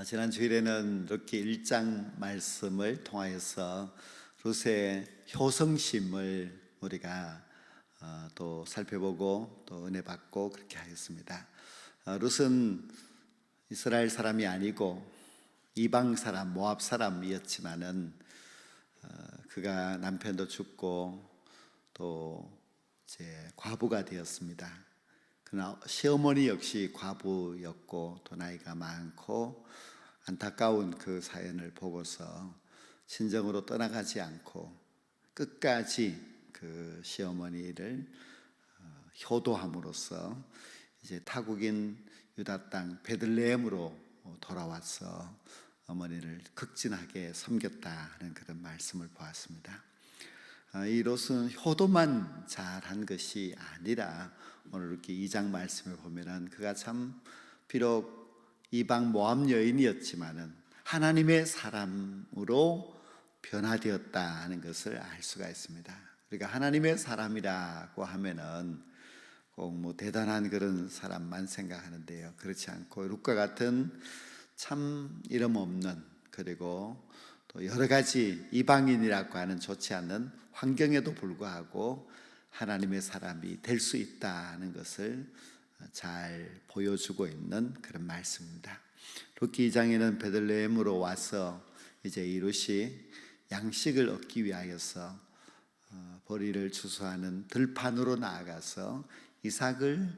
아, 지난 주일에는 이렇게 1장 말씀을 통하여서 룻의 효성심을 우리가 어, 또 살펴보고 또 은혜 받고 그렇게 하였습니다. 어, 룻은 이스라엘 사람이 아니고 이방 사람 모압 사람이었지만은 어, 그가 남편도 죽고 또 이제 과부가 되었습니다. 그러나 시어머니 역시 과부였고 또 나이가 많고 안타까운 그 사연을 보고서 친정으로 떠나가지 않고 끝까지 그 시어머니를 어, 효도함으로써 이제 타국인 유다 땅 베들레헴으로 돌아와서 어머니를 극진하게 섬겼다는 그런 말씀을 보았습니다. 아, 이 롯은 효도만 잘한 것이 아니라 오늘 이렇게 2장 말씀을 보면은 그가 참 비록 이방 모함 여인이었지만은 하나님의 사람으로 변화되었다는 것을 알 수가 있습니다. 우리가 하나님의 사람이라고 하면은 꼭 뭐 대단한 그런 사람만 생각하는데요. 그렇지 않고 룩과 같은 참 이름 없는 그리고 또 여러 가지 이방인이라고 하는 좋지 않은 환경에도 불구하고 하나님의 사람이 될 수 있다는 것을 잘 보여주고 있는 그런 말씀입니다. 룻기 2장에는 베들레헴으로 와서 이제 이롯이 양식을 얻기 위하여서 어, 보리를 주소하는 들판으로 나아가서 이삭을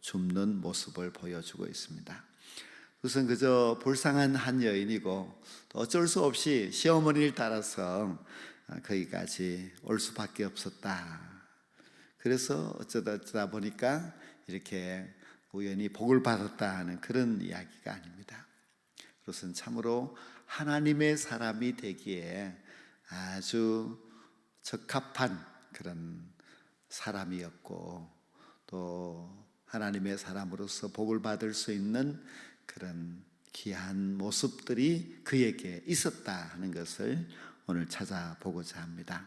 줍는 모습을 보여주고 있습니다. 우선 그저 불쌍한 한 여인이고 또 어쩔 수 없이 시어머니를 따라서 거기까지 올 수밖에 없었다. 그래서 어쩌다 어쩌다 보니까 이렇게 우연히 복을 받았다 하는 그런 이야기가 아닙니다. 그것은 참으로 하나님의 사람이 되기에 아주 적합한 그런 사람이었고 또 하나님의 사람으로서 복을 받을 수 있는 그런 귀한 모습들이 그에게 있었다 하는 것을 오늘 찾아보고자 합니다.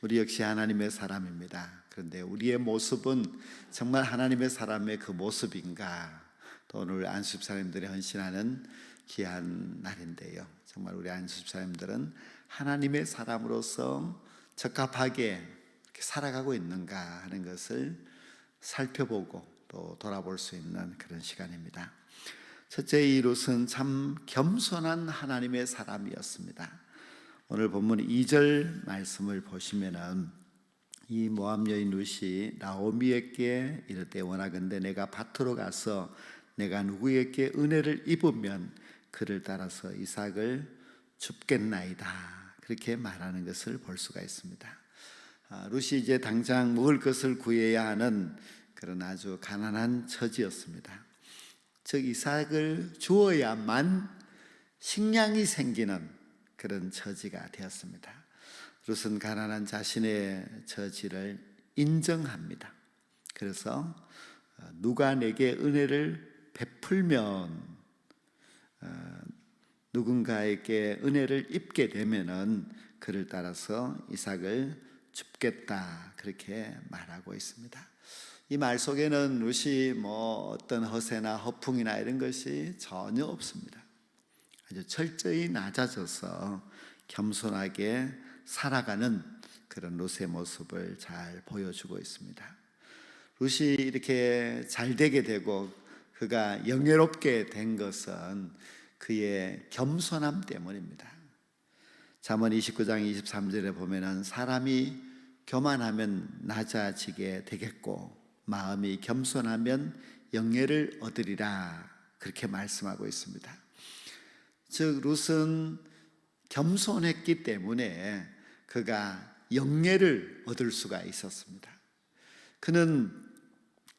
우리 역시 하나님의 사람입니다. 그런데 우리의 모습은 정말 하나님의 사람의 그 모습인가? 또 오늘 안수집 사람들이 헌신하는 귀한 날인데요. 정말 우리 안수집 사람들은 하나님의 사람으로서 적합하게 살아가고 있는가 하는 것을 살펴보고 또 돌아볼 수 있는 그런 시간입니다. 첫째 이 롯은 참 겸손한 하나님의 사람이었습니다. 오늘 본문 2절 말씀을 보시면은 이 모함 여인 룻이 나오미에게 이르되 원하건대 내가 밭으로 가서 내가 누구에게 은혜를 입으면 그를 따라서 이삭을 줍겠나이다 그렇게 말하는 것을 볼 수가 있습니다. 아, 룻이 이제 당장 먹을 것을 구해야 하는 그런 아주 가난한 처지였습니다. 즉 이삭을 주어야만 식량이 생기는 그런 처지가 되었습니다. 룻은 가난한 자신의 처지를 인정합니다. 그래서 어, 누가 내게 은혜를 베풀면 어, 누군가에게 은혜를 입게 되면은 그를 따라서 이삭을 줍겠다 그렇게 말하고 있습니다. 이 말 속에는 룻이 뭐 어떤 허세나 허풍이나 이런 것이 전혀 없습니다. 아주 철저히 낮아져서 겸손하게 살아가는 그런 룻의 모습을 잘 보여주고 있습니다. 룻이 이렇게 잘 되게 되고 그가 영예롭게 된 것은 그의 겸손함 때문입니다. 잠언 29장 23절에 보면은 사람이 교만하면 낮아지게 되겠고 마음이 겸손하면 영예를 얻으리라 그렇게 말씀하고 있습니다. 즉 룻은 겸손했기 때문에 그가 영예를 얻을 수가 있었습니다. 그는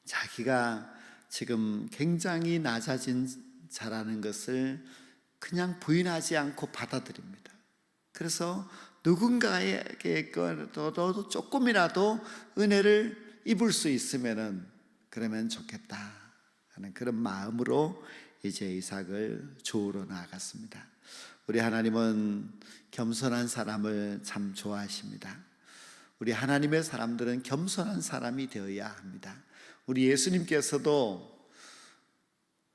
자기가 지금 굉장히 낮아진 자라는 것을 그냥 부인하지 않고 받아들입니다. 그래서 누군가에게 도 조금이라도 은혜를 입을 수 있으면은 그러면 좋겠다 하는 그런 마음으로 이제 이삭을 주우러 나아갔습니다. 우리 하나님은 겸손한 사람을 참 좋아하십니다. 우리 하나님의 사람들은 겸손한 사람이 되어야 합니다. 우리 예수님께서도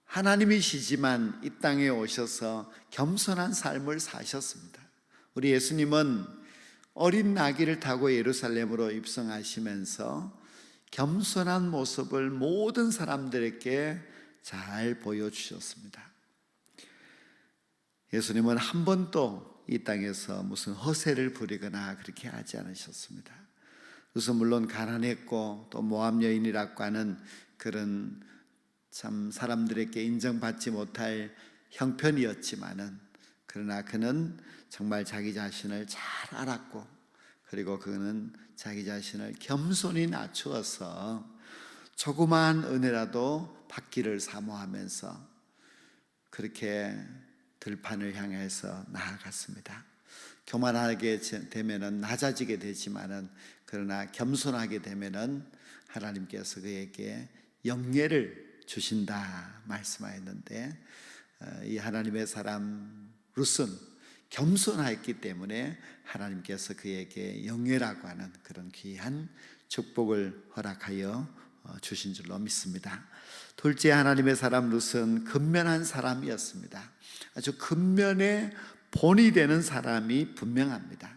하나님이시지만 이 땅에 오셔서 겸손한 삶을 사셨습니다. 우리 예수님은 어린 나귀를 타고 예루살렘으로 입성하시면서 겸손한 모습을 모든 사람들에게 잘 보여주셨습니다. 예수님은 한 번도 이 땅에서 무슨 허세를 부리거나 그렇게 하지 않으셨습니다. 그래서 물론 가난했고 또 모함 여인이라고 하는 그런 참 사람들에게 인정받지 못할 형편이었지만은 그러나 그는 정말 자기 자신을 잘 알았고 그리고 그는 자기 자신을 겸손히 낮추어서 조그마한 은혜라도 받기를 사모하면서 그렇게 들판을 향해서 나아갔습니다. 교만하게 되면은 낮아지게 되지만은 그러나 겸손하게 되면은 하나님께서 그에게 영예를 주신다 말씀하였는데 어, 이 하나님의 사람 룻은 겸손했기 때문에 하나님께서 그에게 영예라고 하는 그런 귀한 축복을 허락하여 어, 주신 줄로 믿습니다. 둘째 하나님의 사람 룻은 근면한 사람이었습니다. 아주 근면의 본이 되는 사람이 분명합니다.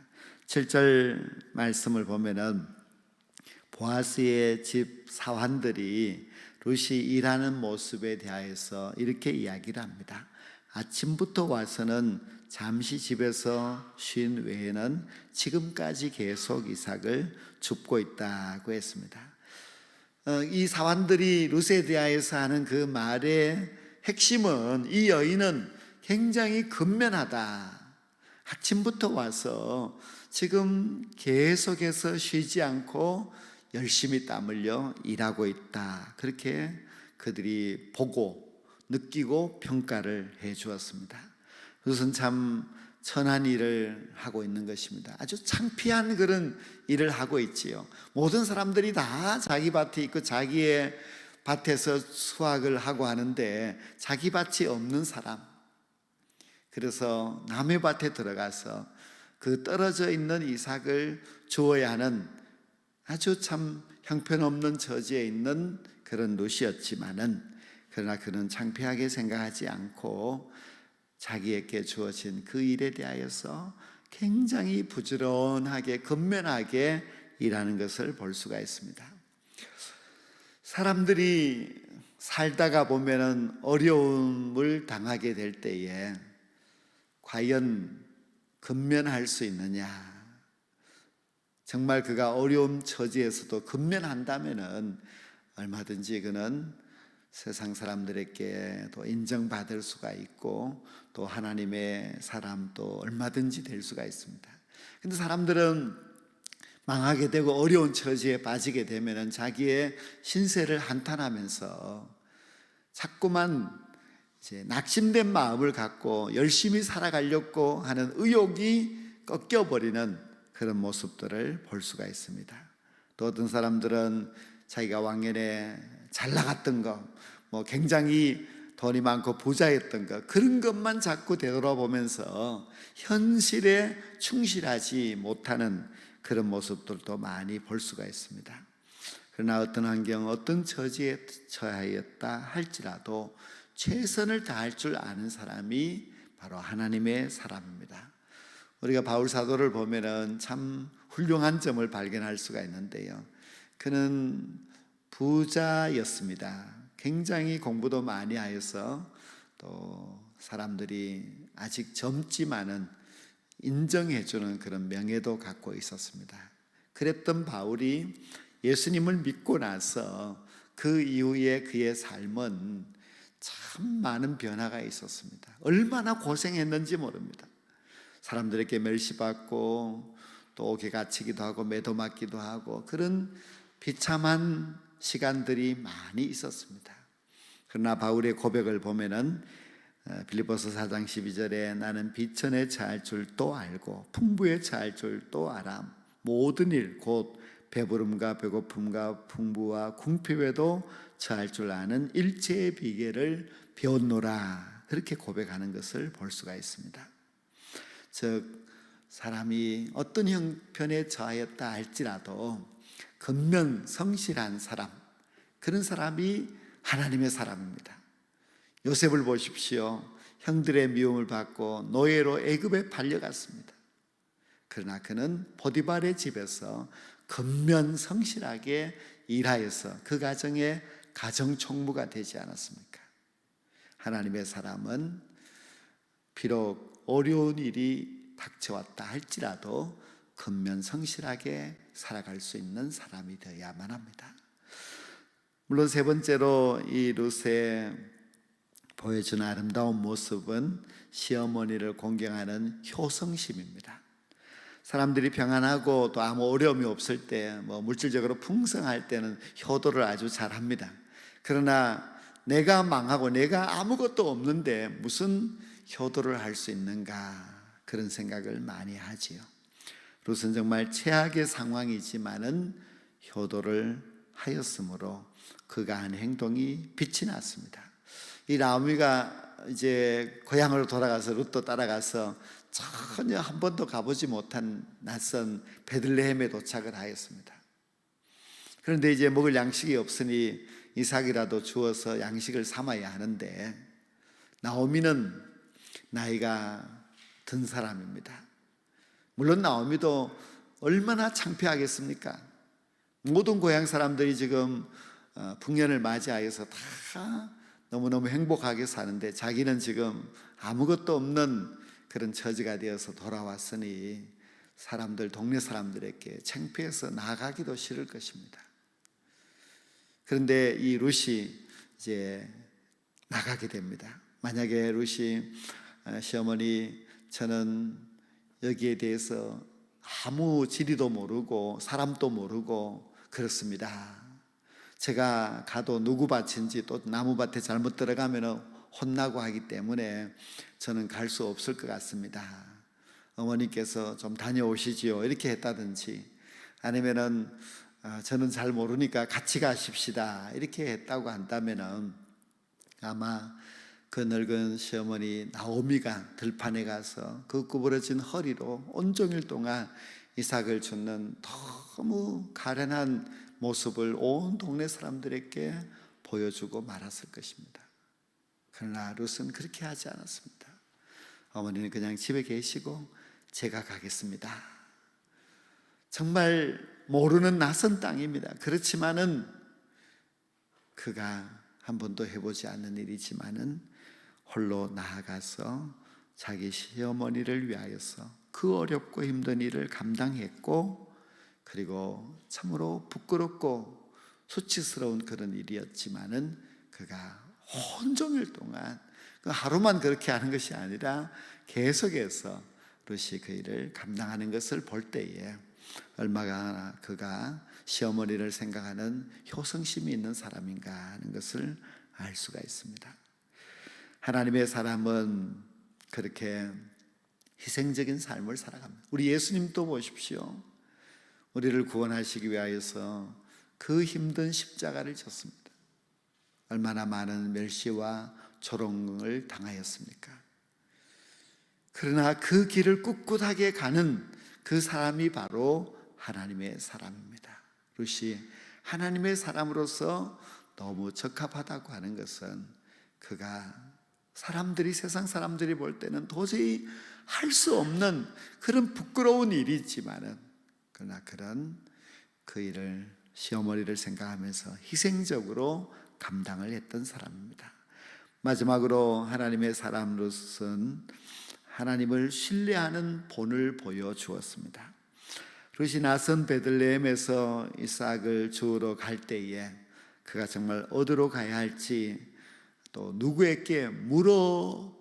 7절 말씀을 보면은 보아스의 집 사환들이 룻이 일하는 모습에 대하여서 이렇게 이야기를 합니다. 아침부터 와서는 잠시 집에서 쉰 외에는 지금까지 계속 이삭을 줍고 있다고 했습니다. 어, 이 사환들이 대하여서 하는 그 말의 핵심은 이 여인은 굉장히 근면하다. 아침부터 와서 지금 계속해서 쉬지 않고 열심히 땀 흘려 일하고 있다. 그렇게 그들이 보고 느끼고 평가를 해 주었습니다. 그것은 참 천한 일을 하고 있는 것입니다. 아주 창피한 그런 일을 하고 있지요. 모든 사람들이 다 자기 밭에 있고 자기의 밭에서 수확을 하고 하는데 자기 밭이 없는 사람. 그래서 남의 밭에 들어가서 그 떨어져 있는 이삭을 주어야 하는 아주 참 형편없는 처지에 있는 그런 룻이었지만은 그러나 그는 창피하게 생각하지 않고 자기에게 주어진 그 일에 대하여서 굉장히 부지런하게 근면하게 일하는 것을 볼 수가 있습니다. 사람들이 살다가 보면은 어려움을 당하게 될 때에 과연 근면할 수 있느냐? 정말 그가 어려움 처지에서도 근면한다면은 얼마든지 그는 세상 사람들에게 또 인정받을 수가 있고 또 하나님의 사람도 얼마든지 될 수가 있습니다. 근데 사람들은 망하게 되고 어려운 처지에 빠지게 되면은 자기의 신세를 한탄하면서 자꾸만 이제 낙심된 마음을 갖고 열심히 살아가려고 하는 의욕이 꺾여버리는 그런 모습들을 볼 수가 있습니다. 또 어떤 사람들은 자기가 왕년에 잘 나갔던 것, 뭐 굉장히 돈이 많고 부자였던 것, 그런 것만 자꾸 되돌아보면서 현실에 충실하지 못하는 그런 모습들도 많이 볼 수가 있습니다. 그러나 어떤 환경, 어떤 처지에 처하였다 할지라도 최선을 다할 줄 아는 사람이 바로 하나님의 사람입니다. 우리가 바울 사도를 보면은 참 훌륭한 점을 발견할 수가 있는데요. 그는 부자였습니다. 굉장히 공부도 많이 하여서 또 사람들이 아직 젊지만은 인정해주는 그런 명예도 갖고 있었습니다. 그랬던 바울이 예수님을 믿고 나서 그 이후에 그의 삶은 참 많은 변화가 있었습니다. 얼마나 고생했는지 모릅니다. 사람들에게 멸시받고 또 옥에 갇히기도 하고 매도 맞기도 하고 그런 비참한 시간들이 많이 있었습니다. 그러나 바울의 고백을 보면은 어, 빌립보서 4장 12절에 나는 비천에 처할 줄도 알고 풍부에 처할 줄도 알아 모든 일 곧 배부름과 배고픔과 풍부와 궁핍에도 처할 줄 아는 일체의 비결을 배웠노라 그렇게 고백하는 것을 볼 수가 있습니다. 즉 사람이 어떤 형편에 처하였다 할지라도 근면 성실한 사람 그런 사람이 하나님의 사람입니다. 요셉을 보십시오. 형들의 미움을 받고 노예로 애굽에 팔려갔습니다. 그러나 그는 보디발의 집에서 근면 성실하게 일하여서 그 가정의 가정 총무가 되지 않았습니까? 하나님의 사람은 비록 어려운 일이 닥쳐왔다 할지라도 근면 성실하게 살아갈 수 있는 사람이 되어야만 합니다. 물론 세 번째로 이 룻의 보여준 아름다운 모습은 시어머니를 공경하는 효성심입니다. 사람들이 평안하고 또 아무 어려움이 없을 때, 뭐 물질적으로 풍성할 때는 효도를 아주 잘합니다. 그러나 내가 망하고 내가 아무것도 없는데 무슨 효도를 할 수 있는가 그런 생각을 많이 하지요. 룻은 정말 최악의 상황이지만은 효도를 하였으므로 그가 한 행동이 빛이 났습니다. 이 나오미가 이제 고향으로 돌아가서 룻도 따라가서 전혀 한 번도 가보지 못한 낯선 베들레헴에 도착을 하였습니다. 그런데 이제 먹을 양식이 없으니 이삭이라도 주어서 양식을 삼아야 하는데 나오미는 나이가 든 사람입니다. 물론 나오미도 얼마나 창피하겠습니까? 모든 고향 사람들이 지금 어, 풍년을 맞이하여서 다 너무너무 행복하게 사는데 자기는 지금 아무것도 없는 그런 처지가 되어서 돌아왔으니 사람들 동네 사람들에게 창피해서 나가기도 싫을 것입니다. 그런데 이 룻이 이제 나가게 됩니다. 만약에 룻이 어, 시어머니 저는 여기에 대해서 아무 지리도 모르고 사람도 모르고 그렇습니다. 제가 가도 누구 밭인지 또 나무 밭에 잘못 들어가면 혼나고 하기 때문에 저는 갈 수 없을 것 같습니다. 어머니께서 좀 다녀오시지요. 이렇게 했다든지 아니면은 아, 저는 잘 모르니까 같이 가십시다. 이렇게 했다고 한다면은 아마 그 늙은 시어머니 나오미가 들판에 가서 그 구부러진 허리로 온종일 동안 이삭을 줍는 너무 가련한 모습을 온 동네 사람들에게 보여주고 말았을 것입니다. 그러나 룻은 그렇게 하지 않았습니다. 어머니는 그냥 집에 계시고 제가 가겠습니다. 정말 모르는 낯선 땅입니다. 그렇지만은 그가 한 번도 해보지 않는 일이지만은 홀로 나아가서 자기 시어머니를 위하여서 그 어렵고 힘든 일을 감당했고 그리고 참으로 부끄럽고 수치스러운 그런 일이었지만은 그가 온종일 동안 그 하루만 그렇게 하는 것이 아니라 계속해서 룻이 그 일을 감당하는 것을 볼 때에 얼마나 그가 시어머니를 생각하는 효성심이 있는 사람인가 하는 것을 알 수가 있습니다. 하나님의 사람은 그렇게 희생적인 삶을 살아갑니다. 우리 예수님도 보십시오. 우리를 구원하시기 위하여서 그 힘든 십자가를 졌습니다. 얼마나 많은 멸시와 조롱을 당하였습니까? 그러나 그 길을 꿋꿋하게 가는 그 사람이 바로 하나님의 사람입니다. 룻이 하나님의 사람으로서 너무 적합하다고 하는 것은 그가 사람들이 세상 사람들이 볼 때는 도저히 할 수 없는 그런 부끄러운 일이지만은 그러나 그런 그 일을 시어머니를 생각하면서 희생적으로 감당을 했던 사람입니다. 마지막으로 하나님의 사람으로서는 하나님을 신뢰하는 본을 보여주었습니다. 룻이 낯선 베들레헴에서 이삭을 주우러 갈 때에 그가 정말 어디로 가야 할지 또 누구에게 물어보기도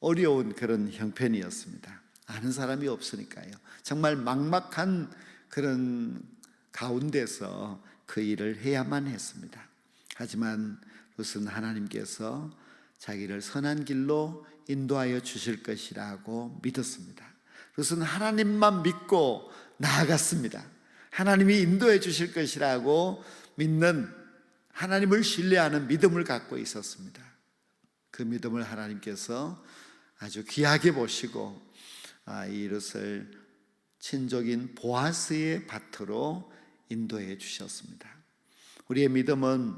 어려운 그런 형편이었습니다. 아는 사람이 없으니까요. 정말 막막한 그런 가운데서 그 일을 해야만 했습니다. 하지만 룻은 하나님께서 자기를 선한 길로 인도하여 주실 것이라고 믿었습니다. 룻은 하나님만 믿고 나아갔습니다. 하나님이 인도해 주실 것이라고 믿는 하나님을 신뢰하는 믿음을 갖고 있었습니다. 그 믿음을 하나님께서 아주 귀하게 보시고 아, 이 룻을 친족인 보아스의 밭으로 인도해 주셨습니다. 우리의 믿음은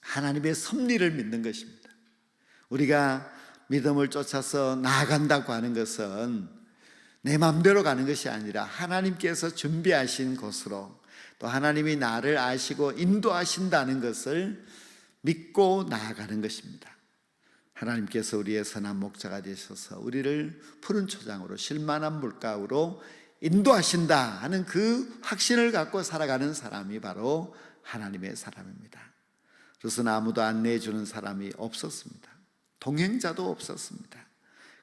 하나님의 섭리를 믿는 것입니다. 우리가 믿음을 쫓아서 나아간다고 하는 것은 내 마음대로 가는 것이 아니라 하나님께서 준비하신 곳으로 또 하나님이 나를 아시고 인도하신다는 것을 믿고 나아가는 것입니다. 하나님께서 우리의 선한 목자가 되셔서 우리를 푸른 초장으로 실만한 물가로 인도하신다 하는 그 확신을 갖고 살아가는 사람이 바로 하나님의 사람입니다. 그래서 아무도 안내해 주는 사람이 없었습니다. 동행자도 없었습니다.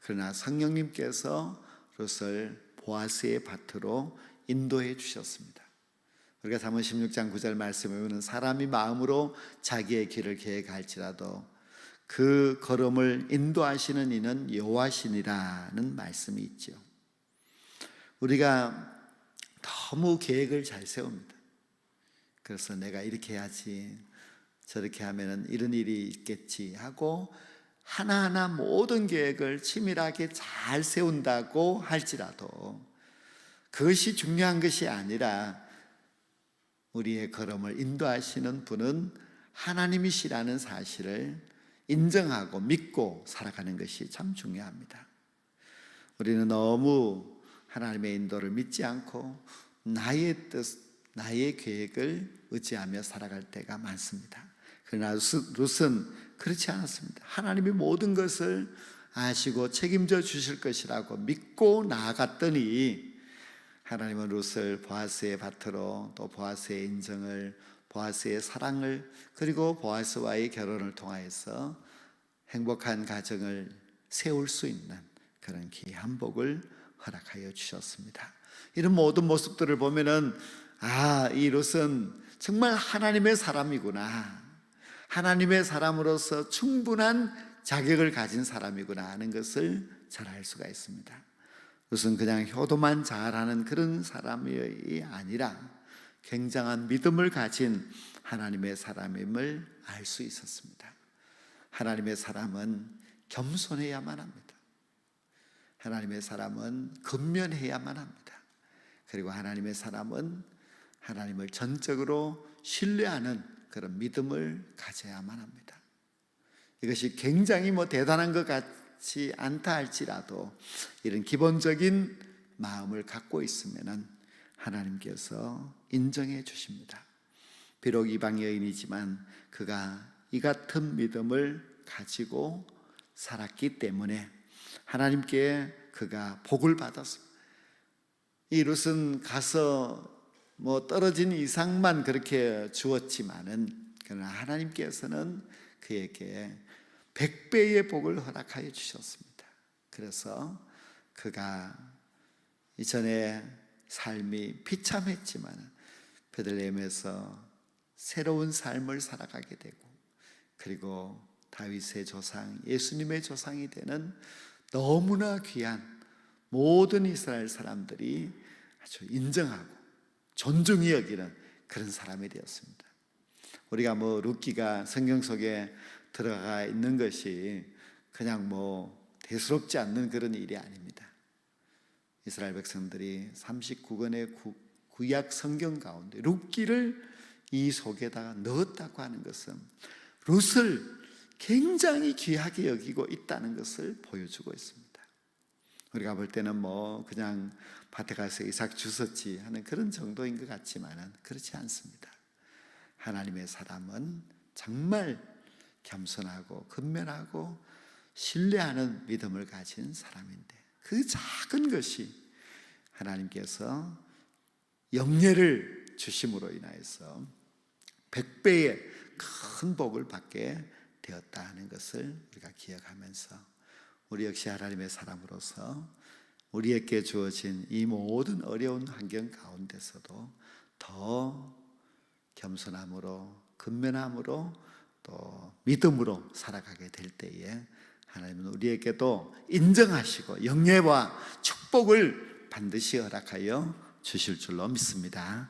그러나 성령님께서 롯을 보아스의 밭으로 인도해 주셨습니다. 우리가 잠언 16장 9절 말씀에 보면 사람이 마음으로 자기의 길을 계획할지라도 그 걸음을 인도하시는 이는 여호와시니라는 말씀이 있죠. 우리가 너무 계획을 잘 세웁니다. 그래서 내가 이렇게 해야지 저렇게 하면은 이런 일이 있겠지 하고 하나하나 모든 계획을 치밀하게 잘 세운다고 할지라도 그것이 중요한 것이 아니라 우리의 걸음을 인도하시는 분은 하나님이시라는 사실을 인정하고 믿고 살아가는 것이 참 중요합니다. 우리는 너무 하나님의 인도를 믿지 않고 나의 뜻, 나의 계획을 의지하며 살아갈 때가 많습니다. 그러나 룻은 그렇지 않았습니다. 하나님이 모든 것을 아시고 책임져 주실 것이라고 믿고 나아갔더니 하나님은 룻을 보아스의 밭으로 또 보아스의 인정을 보아스의 사랑을 그리고 보아스와의 결혼을 통하여서 행복한 가정을 세울 수 있는 그런 귀한 복을 허락하여 주셨습니다. 이런 모든 모습들을 보면은 아, 이 롯은 정말 하나님의 사람이구나. 하나님의 사람으로서 충분한 자격을 가진 사람이구나 하는 것을 잘 알 수가 있습니다. 롯은 그냥 효도만 잘하는 그런 사람이 아니라 굉장한 믿음을 가진 하나님의 사람임을 알 수 있었습니다. 하나님의 사람은 겸손해야만 합니다. 하나님의 사람은 근면해야만 합니다. 그리고 하나님의 사람은 하나님을 전적으로 신뢰하는 그런 믿음을 가져야만 합니다. 이것이 굉장히 뭐 대단한 것 같 지 않다 할지라도 이런 기본적인 마음을 갖고 있으면은 하나님께서 인정해 주십니다. 비록 이방 여인이지만 그가 이 같은 믿음을 가지고 살았기 때문에 하나님께 그가 복을 받았습니다. 이 룻은 가서 뭐 떨어진 이상만 그렇게 주었지만은 그러나 하나님께서는 그에게 백배의 복을 허락하여 주셨습니다. 그래서 그가 이전에 삶이 비참했지만 베들레헴에서 새로운 삶을 살아가게 되고 그리고 다윗의 조상 예수님의 조상이 되는 너무나 귀한 모든 이스라엘 사람들이 아주 인정하고 존중히 여기는 그런 사람이 되었습니다. 우리가 뭐 루키가 성경 속에 들어가 있는 것이 그냥 뭐 대수롭지 않는 그런 일이 아닙니다. 이스라엘 백성들이 39권의 구약 성경 가운데 룻기를 이 속에다가 넣었다고 하는 것은 룻을 굉장히 귀하게 여기고 있다는 것을 보여주고 있습니다. 우리가 볼 때는 뭐 그냥 밭에 가서 이삭 주웠지 하는 그런 정도인 것 같지만은 그렇지 않습니다. 하나님의 사람은 정말 겸손하고 근면하고 신뢰하는 믿음을 가진 사람인데 그 작은 것이 하나님께서 영예를 주심으로 인하여서 백배의 큰 복을 받게 되었다 하는 것을 우리가 기억하면서 우리 역시 하나님의 사람으로서 우리에게 주어진 이 모든 어려운 환경 가운데서도 더 겸손함으로 근면함으로 또 믿음으로 살아가게 될 때에 하나님은 우리에게도 인정하시고 영예와 축복을 반드시 허락하여 주실 줄로 믿습니다.